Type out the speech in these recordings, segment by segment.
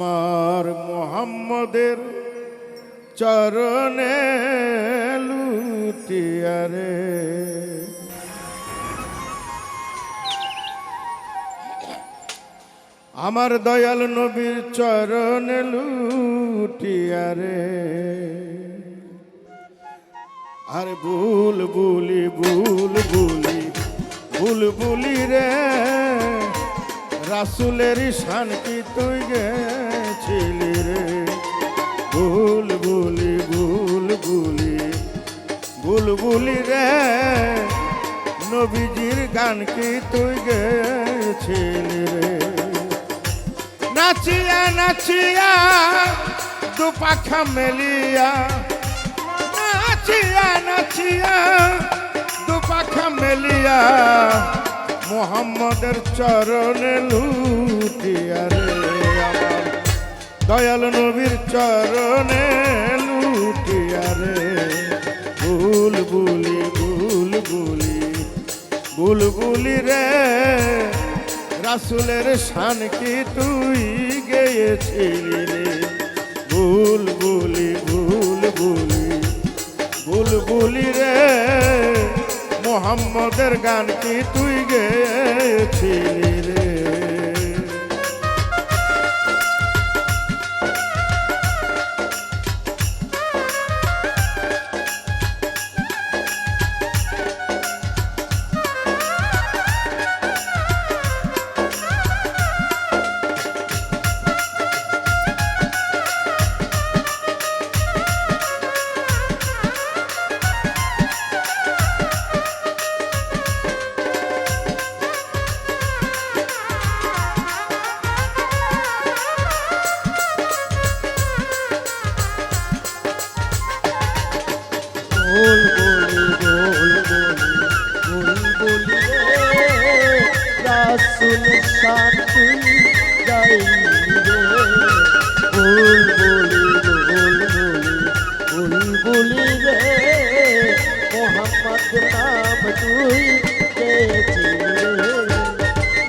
আমার মোহাম্মদের চরণে লুটিয়ারে আমার দয়াল নবীর চরণে লুটিয়ারে আর ভুল বুলি ভুল বুলি ভুল বুলি রে। রাসুলের শান্তি তুই গেছিলি রে। ভুল বুলি ভুল বুলি ভুল বুলি রে। নবীজির গান কি তুই গেছিলি রে? নাচিয়া নাচিয়া, দুপাখা মেলিয়া, নাচিয়া নাচিয়া, দুপাখা মেলিয়া, মোহাম্মদের চরণে লুটিয়া দয়াল নবীর চরণে লুটিয়া রে। ভুল বুলি ভুল বুলি ভুল বুলি রে। রাসুলের শান কি তুই গেয়েছিলি রে? ভুল বুলি ভুল বুলি ভুল বুলি রে। মোহাম্মদের গান কি তুই গেয়েছিলি রে?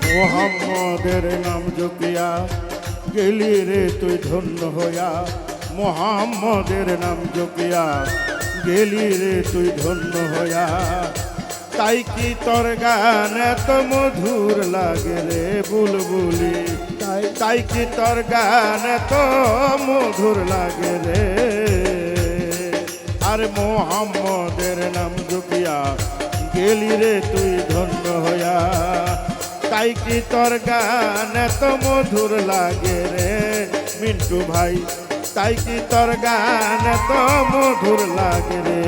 মোহাম্মদের নাম জপিয়া গেলি রে তুই ধন্য হইয়া মোহাম্মদের নাম জপিয়া গেলি রে তুই ধন্য হইয়া তাই কি তোর গান এত মধুর লাগে রে বুলবুলি? তাই তাই কি তোর গান এত মধুর লাগে রে? আর মোহাম্মদের নাম জপিয়া, গেলি রে তুই ধন্য হইয়া তাই কি তোর গান এত মধুর লাগে রে? মিন্টু ভাই তাই কি তোর গান এত মধুর লাগে রে?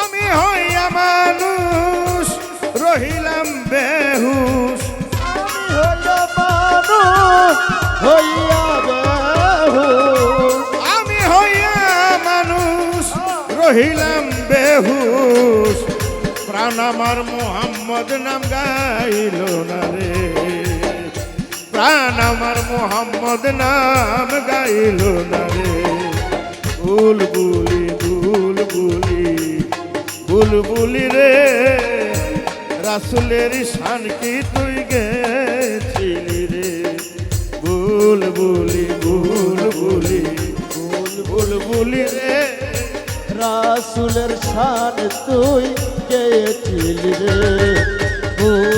আমি হইয়া মানুষ, রহিলাম বেহুশ। হইয়া আমি হইয়া মানুষ, রহিলাম বেহুশ। প্রাণ আমার মোহাম্মদ নাম গাইল না। প্রাণ আমার মোহাম্মদ নাম গাইল না রে ভুল বুলি ভুল বুলি ভুল বুলি রে, রাসুলের শান কি তুই গেছিলি রে? ভুল বুলি ভুল বুলি ভুল ভুল বুলি রে, রাসুলের শান তুই গেয়েছিলি রে। ভুল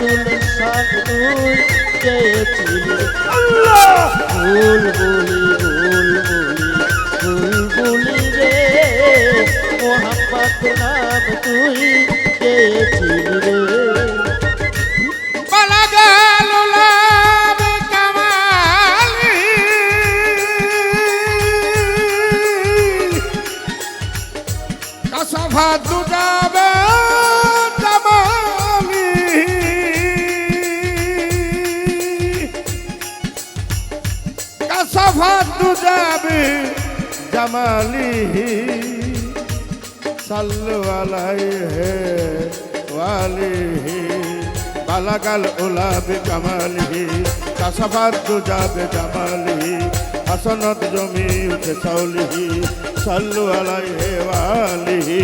রাসুলের শান তুই গেয়েছিলি রে ভুল বলি ভুল বলি ভুল বলি রে মোহাম্মদ নাম তুই গেয়েছিলি রে। কাসাভা দুটাবে জামালি সাল্লু আলাইহি ওয়ালিহি বালাগাল উলা বিকামালিহি কাসাফাত দুজা বিজামালিহি হাসনত জমি উঠে সাউলিহি সাল্লু আলাইহি ওয়ালিহি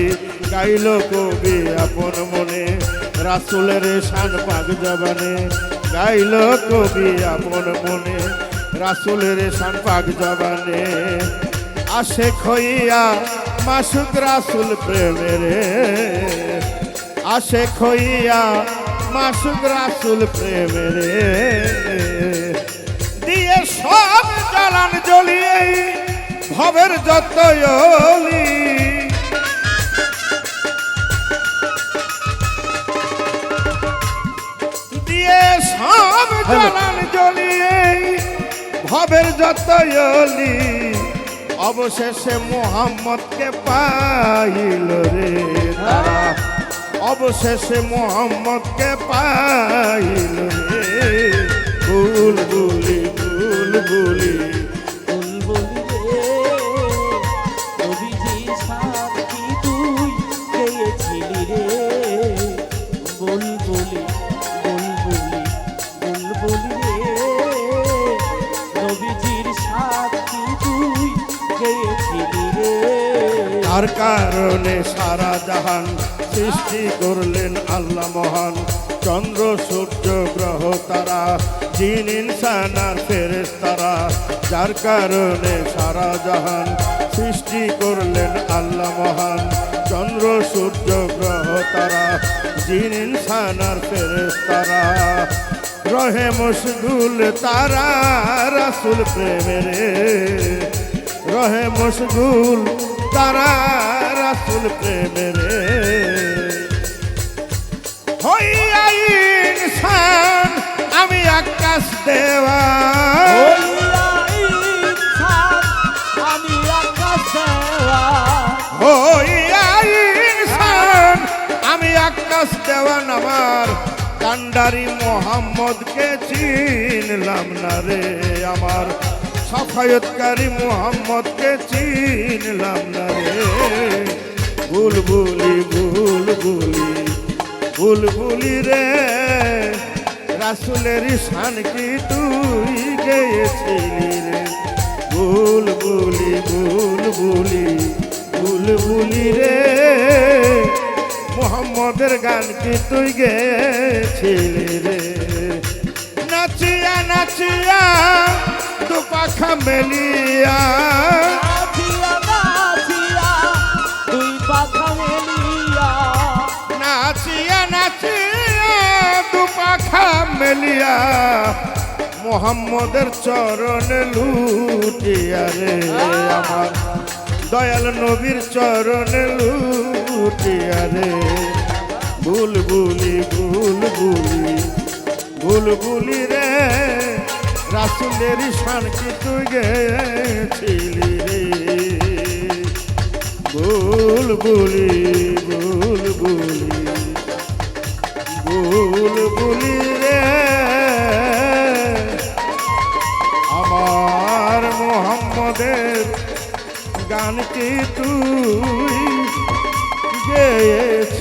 গাইল কবি আপন মনে। রাসুলের শান পাক জবানে। গাইল কবি আপন মনে। রাসুলের শান পাক জবানে আশে খইয়া মাসুক রাসুল প্রেমেরে আশে খইয়া মাসুক রাসুল প্রেমেরে দিয়ে সব জ্বালান জ্বলিয়ে ভবের যত দিয়ে সব জ্বালান জ্বলিয়ে ভবের যত অলি, অবশেষে মোহাম্মদকে পাইল রে তারা। অবশেষে মোহাম্মদকে পাইল রে। ভুল বুলি ভুল বুলি। তার কারণে সারা জাহান সৃষ্টি করলেন আল্লাহ মহান। চন্দ্র, সূর্য, গ্রহ তারা, জিন, ইনসান আর ফেরেস তারা। যার কারণে সারা জাহান সৃষ্টি করলেন আল্লাহ মহান। চন্দ্র, সূর্য, গ্রহ তারা, জিন, ইনসান আর ফেরেস তারা। রহে মশগুল তারা, রাসুল প্রেমেরে। রহে মশগুল তারা রাসুল প্রেমেরে হইয়া ইনসান আমি আকাশ দেওয়া আমি আকাশেওয়া হইয়া ইনসান আমি আকাশ দেওয়ান আমার কান্ডারি মোহাম্মদকে চিনলাম না রে আমার। সাফায়তকারী মোহাম্মদকে চিনলাম না রে। ভুলি ভুল ভুলি রে। রাসুলের শান কি তুই গেয়েছিলি রে? ভুলি ভুল ভুলি রে। মোহাম্মদের গান কি তুই গেছিলি রে? নাচিয়া নাচিয়া দু পাখা মেলিয়া। নাচিয়া নাচিয়া দু পাখা মেলিয়া। মোহাম্মদের চরণ লুটিয়া রে আমার। দয়াল নবীর চরণ লুটিয়া রে। ভুল ভুলি ভুল ভুলি ভুল ভুলি রে। রাসুলের সারকে তুই গেছিলি রে? ভুল বলি ভুল বলি, ভুল রে। আমার মোহাম্মদের গান কি তুই গেছ